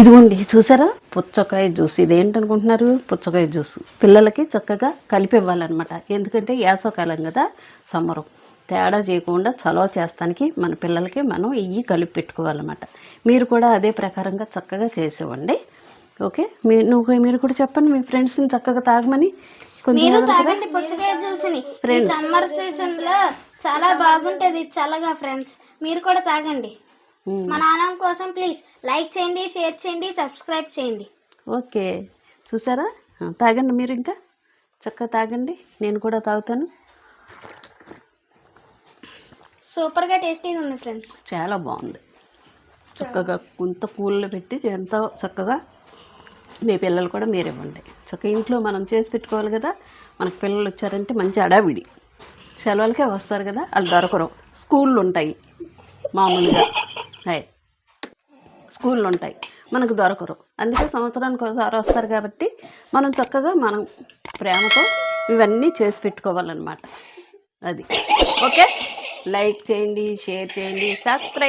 ఇదిగోండి చూసారా? పుచ్చకాయ జ్యూస్. ఇదేంటనుకుంటున్నారు? పుచ్చకాయ జ్యూస్. పిల్లలకి చక్కగా కలిపి ఇవ్వాలన్నమాట ఎందుకంటే యాసకాలం కదా సమ్మరం. తేడా చేయకుండా చలవ చేస్తానికి మన పిల్లలకి మనం ఇవి కలిపి పెట్టుకోవాలన్నమాట. మీరు కూడా అదే ప్రకారంగా చక్కగా చేసేవ్వండి. ఓకే? మీ నువ్వు మీరు కూడా చెప్పండి మీ ఫ్రెండ్స్ని చక్కగా తాగమని. కొంచెం మీరు తాగండి పుచ్చకాయ జ్యూస్ని. ఈ సమ్మర్ సీజన్లో చాలా బాగుంటది చల్లగా ఫ్రెండ్స్. మీరు కూడా తాగండి. మా నాన్న కోసం ప్లీజ్ లైక్ చేయండి షేర్ చేయండి సబ్స్క్రైబ్ చేయండి. ఓకే. చూసారా? తాగండి మీరు ఇంకా? చక్కగా తాగండి. నేను కూడా తాగుతాను. సూపర్గా టేస్టీగా ఉంది ఫ్రెండ్స్. చాలా బాగుంది. చక్కగా కొంత కూల్లో పెట్టి ఎంత చక్కగా మీ పిల్లలు కూడా మీరు ఇవ్వండి చక్కగా ఇంట్లో మనం చేసి పెట్టుకోవాలి కదా మనకు పిల్లలు వచ్చారంటే మంచి అడావిడి సెలవులకే వస్తారు కదా వాళ్ళు దొరకరు. స్కూళ్ళు ఉంటాయి మామూలుగా. హాయ్ స్కూళ్ళు ఉంటాయి మనకు దొరకరు. అందుకే సంవత్సరానికి ఒకసారి వస్తారు కాబట్టి మనం చక్కగా మనం ప్రేమతో ఇవన్నీ చేసి పెట్టుకోవాలన్నమాట. అది. ఓకే? లైక్ చేయండి షేర్ చేయండి సబ్స్క్రైబ్